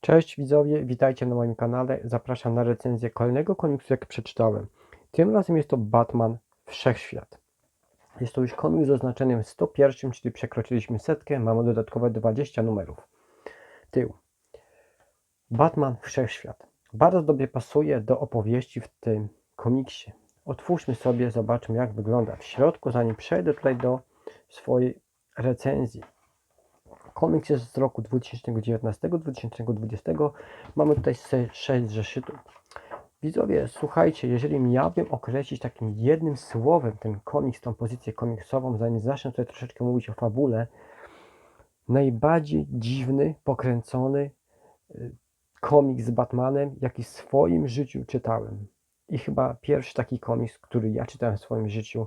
Cześć widzowie, witajcie na moim kanale. Zapraszam na recenzję kolejnego komiksu, jak przeczytałem. Tym razem jest to Batman Wszechświat. Jest to już komiks z oznaczeniem 101, czyli przekroczyliśmy setkę, mamy dodatkowe 20 numerów. Tył. Batman Wszechświat. Bardzo dobrze pasuje do opowieści w tym komiksie. Otwórzmy sobie, zobaczmy jak wygląda w środku, zanim przejdę tutaj do swojej recenzji. Komiks jest z roku 2019-2020. Mamy tutaj 6 zeszytów. Widzowie, słuchajcie, jeżeli miałbym określić takim jednym słowem ten komiks, tą pozycję komiksową, zanim zacznę tutaj troszeczkę mówić o fabule, najbardziej dziwny, pokręcony y, komiks z Batmanem, jaki w swoim życiu czytałem. I chyba pierwszy taki komiks, który ja czytałem w swoim życiu,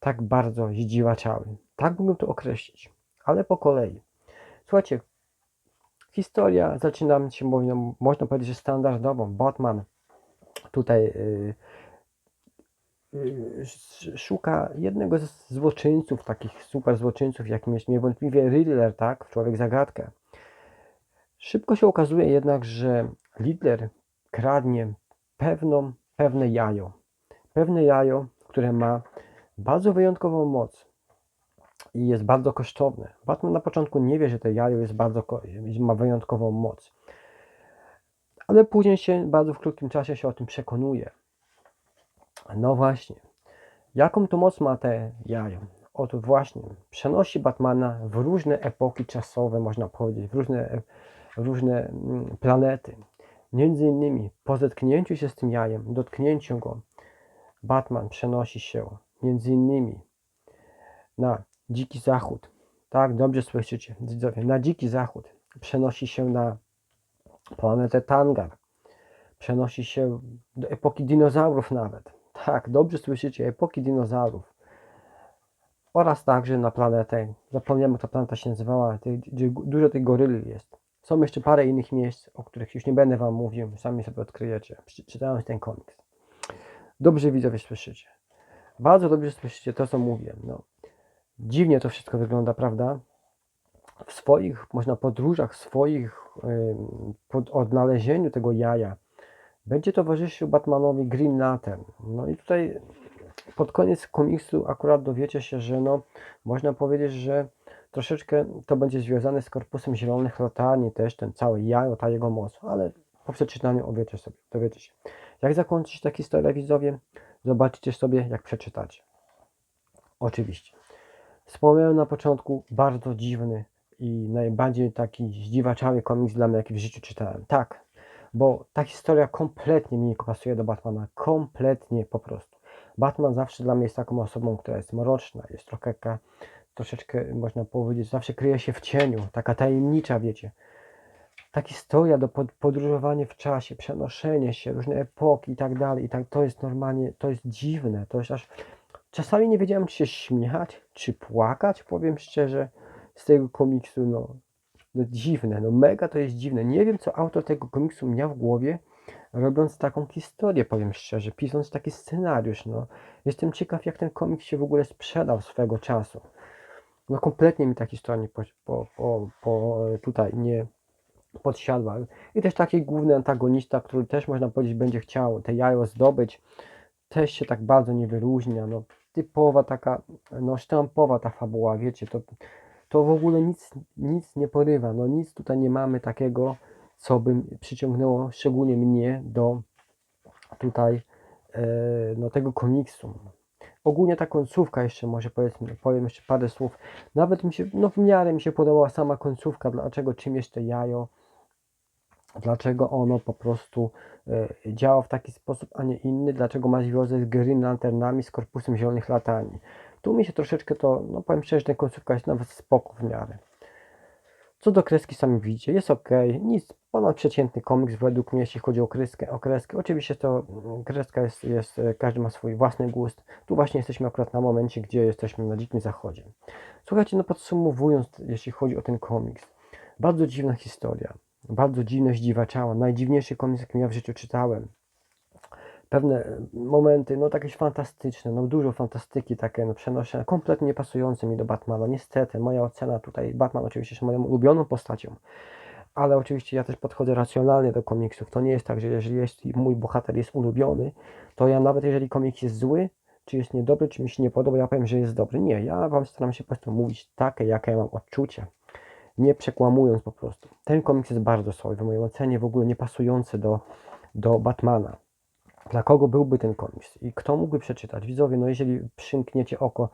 tak bardzo zdziwaczały. Tak mógłbym to określić, ale po kolei. Słuchajcie, historia zaczyna się, można, można powiedzieć, że standardową. Batman tutaj yy, yy, szuka jednego z złoczyńców, takich super złoczyńców, jakim jest niewątpliwie Riddler, tak? Człowiek zagadkę. Szybko się okazuje jednak, że Riddler kradnie pewną, pewne jajo. Pewne jajo, które ma bardzo wyjątkową moc i jest bardzo kosztowne. Batman na początku nie wie, że to jajo jest bardzo, ma wyjątkową moc. Ale później się, bardzo w krótkim czasie się o tym przekonuje. No właśnie. Jaką to moc ma te jajo? Otóż właśnie przenosi Batmana w różne epoki czasowe, można powiedzieć, w różne, różne mm, planety. Między innymi po zetknięciu się z tym jajem, dotknięciu go, Batman przenosi się między innymi na Dziki Zachód. Tak, dobrze słyszycie, widzowie. Na Dziki Zachód przenosi się na planetę Tangar. Przenosi się do epoki dinozaurów nawet. Tak, dobrze słyszycie, epoki dinozaurów. Oraz także na planetę, zapomniałem jak ta planeta się nazywała, gdzie dużo tej goryli jest. Są jeszcze parę innych miejsc, o których już nie będę Wam mówił, sami sobie odkryjecie, czytając ten komiks. Dobrze widzowie słyszycie. Bardzo dobrze słyszycie to, co mówię. No, Dziwnie to wszystko wygląda, prawda? W swoich, można podróżach, swoich, pod odnalezieniu tego jaja będzie towarzyszył Batmanowi Green Lantern. No i tutaj pod koniec komiksu akurat dowiecie się, że no, można powiedzieć, że troszeczkę to będzie związane z korpusem zielonych latarni, też ten cały jajo, ta jego moc, ale po przeczytaniu dowiecie sobie, dowiecie się. Jak zakończyć tę historię, widzowie? Zobaczycie sobie, jak przeczytacie. Oczywiście. Wspomniałem na początku, bardzo dziwny i najbardziej taki zdziwaczały komiks dla mnie, jaki w życiu czytałem. Tak, bo ta historia kompletnie mi nie pasuje do Batmana. Kompletnie po prostu. Batman zawsze dla mnie jest taką osobą, która jest mroczna, jest trochę troszeczkę, można powiedzieć, zawsze kryje się w cieniu, taka tajemnicza, wiecie. Ta historia do podróżowania w czasie, przenoszenie się, różne epoki i tak dalej, i tak, to jest normalnie, to jest dziwne, to jest aż Czasami nie wiedziałem, czy się śmiać, czy płakać, powiem szczerze, z tego komiksu. No, no dziwne, no mega to jest dziwne. Nie wiem, co autor tego komiksu miał w głowie, robiąc taką historię, powiem szczerze, pisząc taki scenariusz. No. Jestem ciekaw, jak ten komiks się w ogóle sprzedał swego czasu. No kompletnie mi ta historia po, po, po, po tutaj nie podsiadła. I też taki główny antagonista, który też można powiedzieć będzie chciał te jajo zdobyć, też się tak bardzo nie wyróżnia. No, typowa taka, no sztampowa ta fabuła, wiecie, to, to w ogóle nic, nic nie porywa, no nic tutaj nie mamy takiego, co by przyciągnęło szczególnie mnie do tutaj e, no, tego komiksu. Ogólnie ta końcówka jeszcze może powiedzmy, powiem jeszcze parę słów. Nawet mi się, no w miarę mi się podobała sama końcówka, dlaczego czym jeszcze jajo, dlaczego ono po prostu e, działa w taki sposób, a nie inny, dlaczego ma związek z Green Lanternami, z Korpusem Zielonych Latarni. Tu mi się troszeczkę to, no powiem szczerze, ta końcówka jest nawet spoko w miarę. Co do kreski sami widzicie, jest ok, nic ponad przeciętny komiks według mnie, jeśli chodzi o kreskę. O kreskę. Oczywiście to mm, kreska jest, jest, e, każdy ma swój własny gust. Tu właśnie jesteśmy akurat na momencie, gdzie jesteśmy na dzikim zachodzie. Słuchajcie, no podsumowując, jeśli chodzi o ten komiks, bardzo dziwna historia bardzo dziwne, zdziwaczała. Najdziwniejszy komiks, jaki ja w życiu czytałem. Pewne momenty, no takie fantastyczne, no dużo fantastyki takie, no przenoszone, kompletnie nie pasujące mi do Batmana. Niestety, moja ocena tutaj, Batman oczywiście jest moją ulubioną postacią, ale oczywiście ja też podchodzę racjonalnie do komiksów. To nie jest tak, że jeżeli jest, mój bohater jest ulubiony, to ja nawet jeżeli komiks jest zły, czy jest niedobry, czy mi się nie podoba, ja powiem, że jest dobry. Nie, ja wam staram się po prostu mówić takie, jakie ja mam odczucia. Nie przekłamując po prostu. Ten komiks jest bardzo słaby, w mojej ocenie w ogóle nie pasujący do, do Batmana. Dla kogo byłby ten komiks i kto mógłby przeczytać? Widzowie, no jeżeli przymkniecie oko,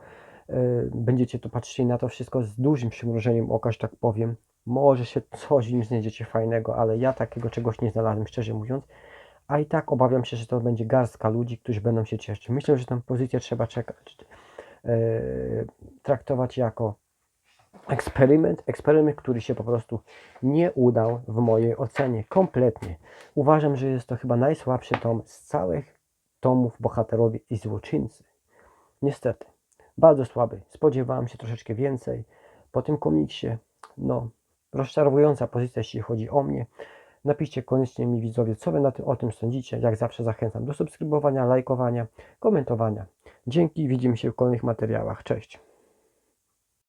yy, będziecie tu patrzyli na to wszystko z dużym przymrużeniem oka, że tak powiem, może się coś w nim znajdziecie fajnego, ale ja takiego czegoś nie znalazłem, szczerze mówiąc. A i tak obawiam się, że to będzie garstka ludzi, którzy będą się cieszyć. Myślę, że tę pozycję trzeba czekać, yy, traktować jako eksperyment, eksperyment, który się po prostu nie udał w mojej ocenie kompletnie. Uważam, że jest to chyba najsłabszy tom z całych tomów bohaterowie i złoczyńcy. Niestety, bardzo słaby. Spodziewałem się troszeczkę więcej. Po tym komiksie, no, rozczarowująca pozycja, jeśli chodzi o mnie. Napiszcie koniecznie mi widzowie, co wy na tym, o tym sądzicie. Jak zawsze zachęcam do subskrybowania, lajkowania, komentowania. Dzięki, widzimy się w kolejnych materiałach. Cześć.